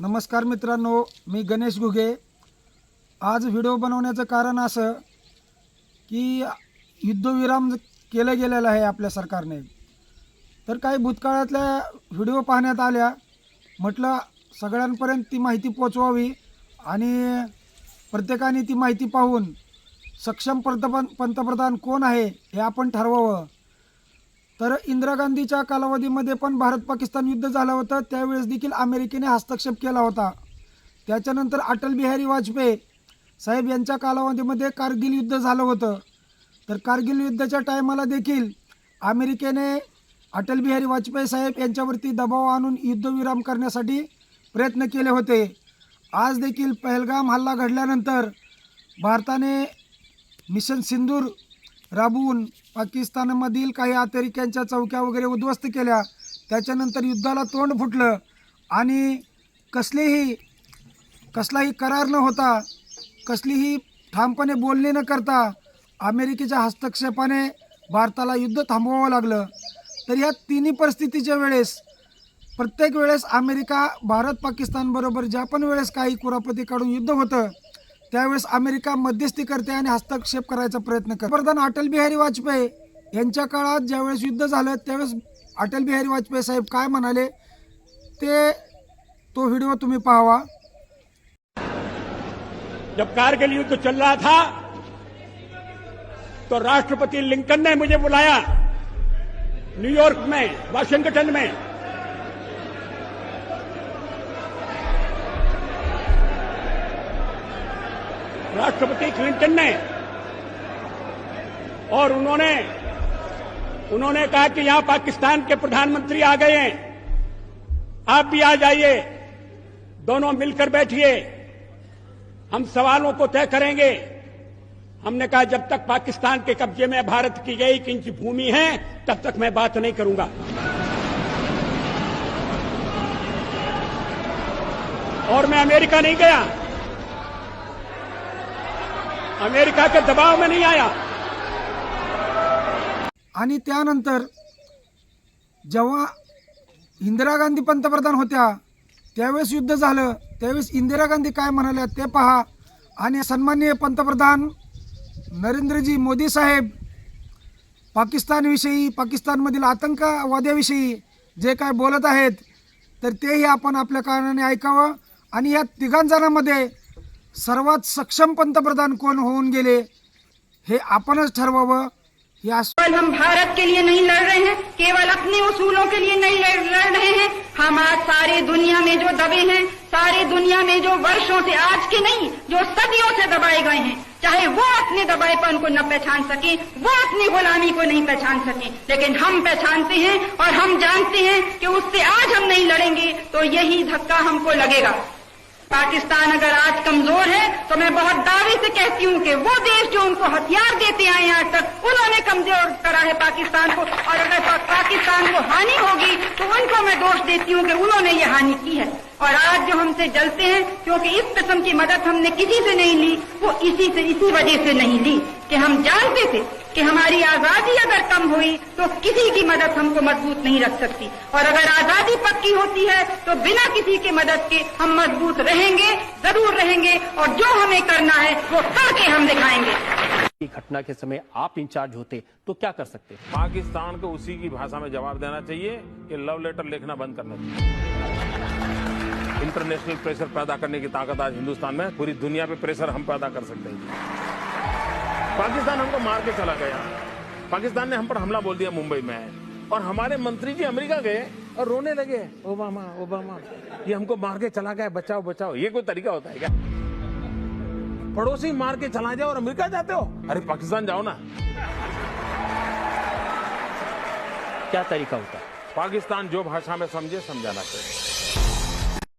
नमस्कार मित्रांनो मी गणेश घुगे. आज व्हिडिओ बनवण्याचं कारण असं की युद्धविराम केलं गेलेलं आहे आपल्या सरकारने. तर काही भूतकाळातल्या व्हिडिओ पाहण्यात आल्या. म्हटलं सगळ्यांपर्यंत ती माहिती पोचवावी आणि प्रत्येकाने ती माहिती पाहून सक्षम पंतप्रधान पंतप्रधान कोण आहे हे आपण ठरवावं. तर इंदिरा गांधीच्या कालावधीमध्ये पण भारत पाकिस्तान युद्ध झालं होतं त्यावेळेस देखील अमेरिकेने हस्तक्षेप केला होता. त्याच्यानंतर अटल बिहारी वाजपेयी साहेब यांच्या कालावधीमध्ये कारगिल युद्ध झालं होतं. तर कारगिल युद्धाच्या टायमाला देखील अमेरिकेने अटल बिहारी वाजपेयी साहेब यांच्यावरती दबाव आणून युद्धविराम करण्यासाठी प्रयत्न केले होते. आज देखील पहलगाम हल्ला घडल्यानंतर भारताने मिशन सिंदूर राबवून पाकिस्तानमधील काही अतिरेक्यांच्या चौक्या वगैरे उद्ध्वस्त केल्या. त्याच्यानंतर युद्धाला तोंड फुटलं आणि कसलेही कसलाही करार न होता कसलीही ठामपणे बोलणे न करता अमेरिकेच्या हस्तक्षेपाने भारताला युद्ध थांबवावं लागलं. तर ह्या तिन्ही परिस्थितीच्या वेळेस प्रत्येक वेळेस अमेरिका भारत पाकिस्तानबरोबर ज्या पण वेळेस काही कुरापती काढून युद्ध होतं त्यावेळेस अमेरिका मध्यस्थी करते आणि हस्तक्षेप करायचा प्रयत्न करते. प्रधान अटल बिहारी वाजपेयी यांच्या काळात ज्यावेळेस युद्ध झालं त्यावेळेस अटल बिहारी वाजपेयी साहेब काय म्हणाले ते तो व्हिडिओ तुम्ही पाहावा. जब कारगिल युद्ध चल रहा था तो राष्ट्रपति लिंकन ने मुझे बुलाया न्यूयॉर्क में वाशिंगटन में। राष्ट्रपति क्लिंटन ने और उन्होंने उन्होंने कहा कि यहाँ पाकिस्तान के प्रधानमंत्री आ गए हैं। आप भी आ जाइए। दोनों मिलकर बैठिए। हम सवालों को तय करेंगे। हमने कहा, जब तक पाकिस्तान के कब्जे में भारत की एक इंच भूमि है, तब तक मैं बात नहीं करूँगा। और मैं अमेरिका नहीं गया। अमेरिका के दबाव में नहीं आया। आणि त्यानंतर जेव्हा इंदिरा गांधी पंतप्रधान होत्या त्यावेळेस युद्ध झालं. त्यावेळेस इंदिरा गांधी काय म्हणाल्या ते पहा. आणि सन्माननीय पंतप्रधान नरेंद्रजी मोदी साहेब पाकिस्तानविषयी पाकिस्तानमधील आतंकवाद्याविषयी जे काय बोलत आहेत तर तेही आपण आपल्या कारणाने ऐकावं. आणि या तिघांजणांमध्ये सर्वात सक्षम पंतप्रधान कोण होऊन गेले, हे आपणच ठरवावं, या हम भारत के लिए नहीं लड़ रहे हैं, केवल अपने उसूलों के लिए नहीं लड़ लड़ रहे हैं। हम आज सारी दुनिया में जो दबे हैं, सारी दुनिया में जो वर्षों से आज के नहीं, जो सदियों से दबाए गए हैं, चाहे वो अपने दबाएपन को न पहचान सके, वो अपनी गुलामी को नहीं पहचान सके, लेकिन हम पहचानते हैं और हम जानते हैं कि उससे आज हम नहीं लड़ेंगे तो यही धक्का हमको लगेगा। पाकिस्तान अगर आज कमज़ोर है तो मैं बहुत दावे से कहती हूँ कि वो देश जो उनको हथियार देते आए आज तक, उन्होंने कमज़ोर करा है पाकिस्तान को। और अगर पाकिस्तान को हानि होगी तो उनको मैं दोष देती हूँ कि उन्होंने ये हानि की है। और आज जो हमसे जलते हैं, क्योंकि इस किस्म की मदद हमने किसी से नहीं ली, वो इसी से, इसी वजह से नहीं ली। कि हम जानते थे कि हमारी आज़ादी अगर कम हुई तो किसी की मदद हमको मज़बूत नहीं रख सकती। और अगर आज़ादी पक्की होती है तो बिना किसी की मदद के हम मज़बूत रहेंगे, ज़रूर रहेंगे, और जो हमें करना है, वो करके हम दिखाएँगे। की घटना के समय आप इंचार्ज होते तो क्या कर सकते? पाकिस्तान को उसी की भाषा में जवाब देना चाहिए कि लव लेटर लिखना बंद करना चाहिए। इंटरनेशनल प्रेशर पैदा करने की ताकत आज हिंदुस्तान में पूरी दुनिया पे प्रेशर हम पैदा कर सकते हैं। पाकिस्तान हमको मार के चला गया। पाकिस्तान ने हम पर हमला बोल दिया मुंबई में। और हमारे मंत्री जी अमेरिका गए और रोने लगे। ओबामा ओबामा, ये हमको मार के चला गया, बचाओ बचाओ। ये कोई तरीका होता है क्या? पड़ोसी मार के चला जाओ और अमेरिका जाते हो। अरे पाकिस्तान जाओ ना। क्या तरीका होता? है पाकिस्तान जो भाषा में समझे समझाना चाहिए।